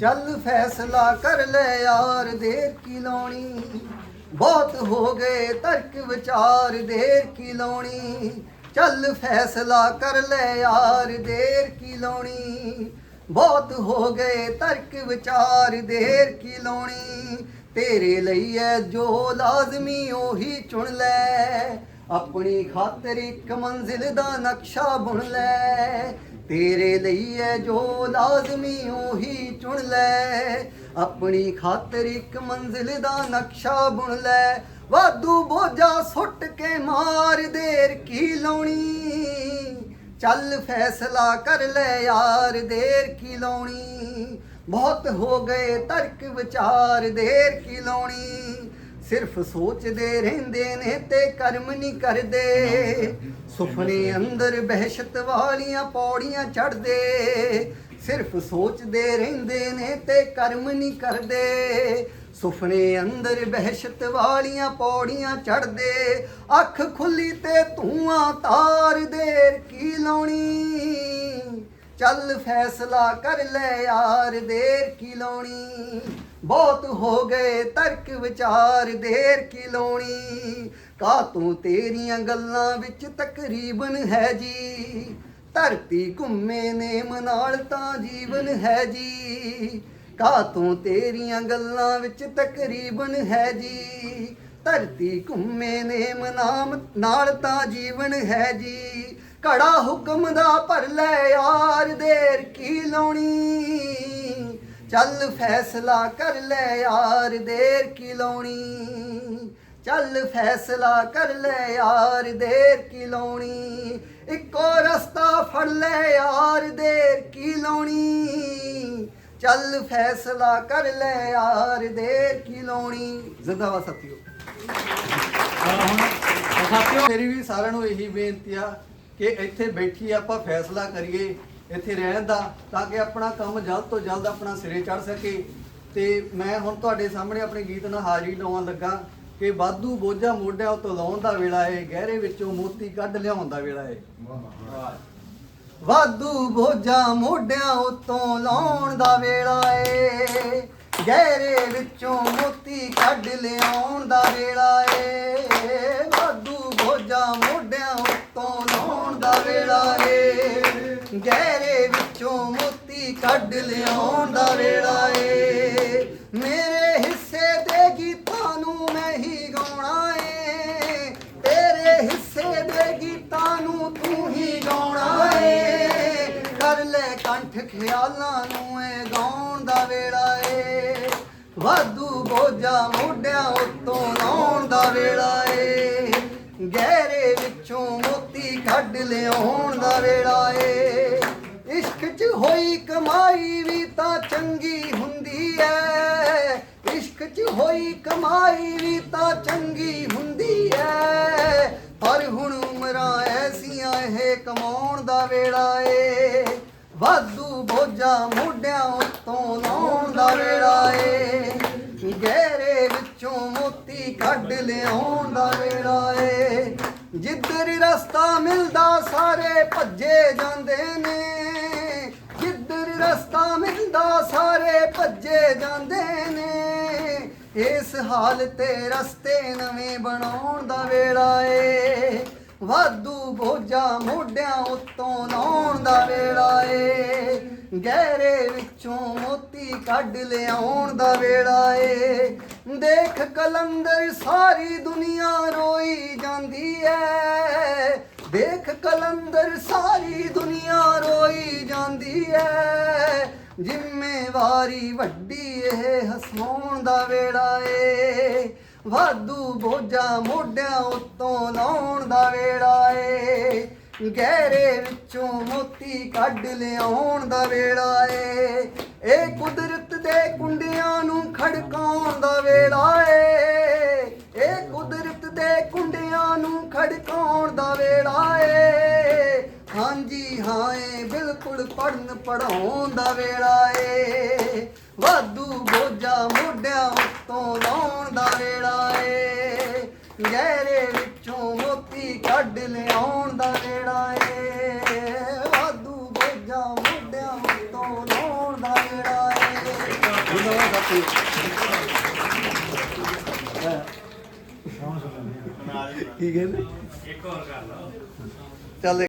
ਚੱਲ ਫੈਸਲਾ ਕਰ ਲੈ ਯਾਰ, ਦੇਰ ਕੀ ਲਾਉਣੀ? ਬਹੁਤ ਹੋ ਗਏ ਤਰਕ ਵਿਚਾਰ, ਦੇਰ ਕੀ ਲਾਉਣੀ? ਚੱਲ ਫੈਸਲਾ ਕਰ ਲੈ ਯਾਰ, ਦੇਰ ਕੀ ਲਾਉਣੀ? ਬਹੁਤ ਹੋ ਗਏ ਤਰਕ ਵਿਚਾਰ, ਦੇਰ ਕੀ ਲਾਉਣੀ? ਤੇਰੇ ਲਈ ਐ ਜੋ ਲਾਜ਼ਮੀ ਉਹੀ ਚੁਣ ਲੈ। ਆਪਣੀ ਖਾਤਰ ਇੱਕ ਮੰਜ਼ਿਲ ਦਾ ਨਕਸ਼ਾ ਬੁਣ ਲੈ। ਤੇਰੇ ਲਈ ਐ ਜੋ ਲਾਜ਼ਮੀ ਉਹੀ ਚੁਣ ਲੈ। ਆਪਣੀ ਖਾਤਰ ਇੱਕ ਮੰਜ਼ਿਲ ਦਾ ਨਕਸ਼ਾ ਬੁਣ ਲੈ। ਵਾਧੂ ਬੋਝਾ ਸੁੱਟ ਕੇ ਮਾਰ ਦੇਰ ਕੀ ਲਾਉਣੀ? ਚੱਲ ਫੈਸਲਾ ਕਰ ਲੈ ਯਾਰ, ਦੇਰ ਕੀ ਲਾਉਣੀ? ਬਹੁਤ ਹੋ ਗਏ ਤਰਕ ਵਿਚਾਰ, ਦੇਰ ਕੀ ਲਾਉਣੀ? ਸਿਰਫ ਸੋਚਦੇ ਰਹਿੰਦੇ ਨੇ ਤੇ ਕਰਮ ਨਹੀਂ ਕਰਦੇ। ਸੁਪਨੇ ਅੰਦਰ ਬਹਿਸ਼ਤ ਵਾਲੀਆਂ ਪੌੜੀਆਂ ਚੜਦੇ ਸਿਰਫ ਸੋਚਦੇ ਰਹਿੰਦੇ ਨੇ ਤੇ ਕਰਮ ਨਹੀਂ ਕਰਦੇ। ਸੁਪਨੇ ਅੰਦਰ ਬਹਿਸ਼ਤ ਵਾਲੀਆਂ ਪੌੜੀਆਂ ਚੜਦੇ ਅੱਖ ਖੁੱਲੀ ਤੇ ਧੂਆਂ ਤਾਰ ਦੇਰ ਕੀ ਲਾਉਣੀ? ਚੱਲ ਫੈਸਲਾ ਕਰ ਲੈ ਯਾਰ, ਦੇਰ ਕੀ ਲਾਉਣੀ? ਬਹੁਤ ਹੋ ਗਏ ਤਰਕ ਵਿਚਾਰ, ਦੇਰ ਕੀ ਲਾਉਣੀ? ਕਾ ਤੂੰ ਤੇਰੀਆਂ ਗੱਲਾਂ ਵਿੱਚ ਤਕਰੀਬਨ ਹੈ ਜੀ? ਧਰਤੀ ਘੁੰਮੇ ਨੇਮ ਨਾਲ ਤਾਂ ਜੀਵਨ ਹੈ ਜੀ। ਕਾ ਤੂੰ ਤੇਰੀਆਂ ਗੱਲਾਂ ਵਿੱਚ ਤਕਰੀਬਨ ਹੈ ਜੀ? ਧਰਤੀ ਘੁੰਮੇ ਨੇਮ ਨਾਮ ਨਾਲ ਤਾਂ ਜੀਵਨ ਹੈ ਜੀ। ਘੜਾ ਹੁਕਮ ਦਾ ਭਰ ਲੈ ਯਾਰ ਦੇਰ ਕੀ ਲਾਉਣੀ? ਚੱਲ ਫੈਸਲਾ ਕਰ ਲੈ ਯਾਰ ਦੇਰ ਕੀ ਲਾਉਣੀ? ਚੱਲ ਫੈਸਲਾ ਕਰ ਲੈ ਯਾਰ ਦੇਰ ਕੀ ਲਾਉਣੀ? ਇੱਕੋ ਰਸਤਾ ਫੜ ਲੈ ਯਾਰ ਦੇਰ ਕੀ ਲਾਉਣੀ? ਚੱਲ ਫੈਸਲਾ ਕਰ ਲੈ ਯਾਰ ਦੇਰ ਕੀ ਲਾਉਣੀ? ਜ਼ਿੰਦਾਬਾਦ ਸਾਥੀਓ। ਸਾਥੀਓ ਮੇਰੀ ਵੀ ਸਾਰਿਆਂ ਨੂੰ ਇਹੀ ਬੇਨਤੀ ਆ ਕਿ ਇੱਥੇ ਬੈਠੀ ਆਪਾਂ ਫੈਸਲਾ ਕਰੀਏ, ਇੱਥੇ ਰਹਿਣ ਦਾ, ਤਾਂ ਕਿ ਆਪਣਾ ਕੰਮ ਜਲਦ ਤੋਂ ਜਲਦ ਆਪਣਾ ਸਿਰੇ ਚੜ ਸਕੇ। ਤੇ ਮੈਂ ਹੁਣ ਤੁਹਾਡੇ ਸਾਹਮਣੇ ਆਪਣੇ ਗੀਤ ਨਾਲ ਹਾਜ਼ਰੀ ਲਾਉਣ ਲੱਗਾ ਕਿ ਵਾਧੂ ਬੋਝਾ ਮੋਢਿਆਂ ਉੱਤੋਂ ਲਾਉਣ ਦਾ ਵੇਲਾ ਏ, ਗਹਿਰੇ ਵਿੱਚੋਂ ਮੋਤੀ ਕੱਢ ਲਿਆਉਣ ਦਾ ਵੇਲਾ ਏ। ਵਾਧੂ ਬੋਝਾ ਮੋਢਿਆਂ ਉੱਤੋਂ ਲਾਉਣ ਦਾ ਵੇਲਾ ਏ, ਗਹਿਰੇ ਵਿੱਚੋਂ ਮੋਤੀ ਕੱਢ ਲਿਆਉਣ ਦਾ ਵੇਲਾ ਏ ਵਾਧੂ ਬੋਝਾ ਮੋਢਿਆਂ ਉੱਤੋਂ ਲਾਉਣ ਦਾ ਵੇਲਾ ਏ ਗਹਿਰੇ ਵਿੱਚੋਂ ਮੋਤੀ ਕੱਢ ਲਿਆਉਣ ਦਾ ਵੇਲਾ ਏ। ਮੇਰੇ ਹਿੱਸੇ ਦੇ ਗੀਤਾਂ ਨੂੰ ਮੈਂ ਹੀ ਗਾਉਣਾ ਏ। ਤੇਰੇ ਹਿੱਸੇ ਦੇ ਗੀਤਾਂ ਨੂੰ ਤੂੰ ਹੀ ਗਾਉਣਾ ਏ। ਕਰ ਲੈ ਕੰਠ ਖਿਆਲਾਂ ਨੂੰ ਏ ਗਾਉਣ ਦਾ ਵੇਲਾ ਏ। ਵਾਧੂ ਬੋਝਾ ਮੋਢਿਆਂ ਉੱਤੋਂ ਲਾਉਣ ਦਾ ਵੇਲਾ ਏ। ਗਹਿਰੇ ਵਿੱਚੋਂ ਮੋਤੀ ਕੱਢ ਲਿਆਉਣ ਦਾ ਵੇਲਾ ਏ। ਇਸ਼ਕ 'ਚ ਹੋਈ ਕਮਾਈ ਵੀ ਤਾਂ ਚੰਗੀ ਹੁੰਦੀ ਐ। ਇਸ਼ਕ 'ਚ ਹੋਈ ਕਮਾਈ ਵੀ ਤਾਂ ਚੰਗੀ ਹੁੰਦੀ ਐ। ਪਰ ਹੁਣ ਉਮਰਾਂ ਐਸੀਆਂ ਇਹ ਕਮਾਉਣ ਦਾ ਵੇਲਾ ਏ। ਵਾਧੂ ਬੋਝਾ ਮੋਢਿਆਂ ਉੱਤੋਂ ਲਾਉਣ ਦਾ ਵੇਲਾ ਏ। ਗਹਿਰੇ ਵਿੱਚੋਂ ਮੋਤੀ ਕੱਢ ਲਿਆਉਣ ਦਾ ਵੇਲਾ ਏ। ਜਿੱਧਰ ਰਸਤਾ ਮਿਲਦਾ ਸਾਰੇ ਭੱਜੇ ਜਾਂਦੇ ਨੇ। ਜਾਂਦੇ ਨੇ। ਇਸ ਹਾਲ ਤੇ ਰਸਤੇ ਨਵੇਂ ਬਣਾਉਣ ਦਾ ਵੇਲਾ ਏ। ਵਾਧੂ ਬੋਝਾ ਮੋਢਿਆਂ ਉੱਤੋਂ ਲਾਉਣ ਦਾ ਵੇਲਾ ਏ। ਗਹਿਰੇ ਵਿੱਚੋਂ ਮੋਤੀ ਕੱਢ ਲਿਆਉਣ ਦਾ ਵੇਲਾ ਏ। ਦੇਖ ਕਲੰਦਰ ਸਾਰੀ ਦੁਨੀਆ ਰੋਈ ਜਾਂਦੀ ਐ। ਦੇਖ ਕਲੰਦਰ ਸਾਰੀ ਦੁਨੀਆ ਜ਼ਿੰਮੇਵਾਰੀ ਵੱਡੀ ਇਹ, ਹਸਾਉਣ ਦਾ ਵੇਲਾ ਏ। ਵਾਧੂ ਬੋਝਾਂ ਮੋਢਿਆਂ ਉੱਤੋਂ ਲਾਉਣ ਦਾ ਵੇਲਾ ਏ। ਗਹਿਰੇ ਵਿੱਚੋਂ ਮੋਤੀ ਕੱਢ ਲਿਆਉਣ ਦਾ ਵੇਲਾ ਏ। ਇਹ ਕੁਦਰਤ ਦੇ ਕੁੰਡਿਆਂ ਨੂੰ ਖੜਕਾਉਣ ਹਾਂਜੀ ਹਾਂ ਏ ਬਿਲਕੁਲ ਪੜਨ ਪੜਾਉਣ ਦਾ ਵੇਲਾ ਏ। ਵਾਧੂ ਬੋਝਾ ਮੋਢਿਆਂ ਉੱਤੋਂ ਲਾਉਣ ਦਾ ਵੇਲਾ ਏ। ਗਹਿਰੇ ਵਿੱਚੋਂ ਮੋਤੀ ਕੱਢ ਲਿਆਉਣ ਦਾ ਵੇਲਾ ਏ। ਵਾਧੂ ਬੋਝਾ ਮੋਢਿਆਂ ਉੱਤੋਂ ਲਾਉਣ ਦਾ ਵੇਲਾ ਏ। ਕੀ ਕਹਿੰਦੇ? ਇੱਕ ਹੋਰ ਕਰ ਲਓ ਚੱਲ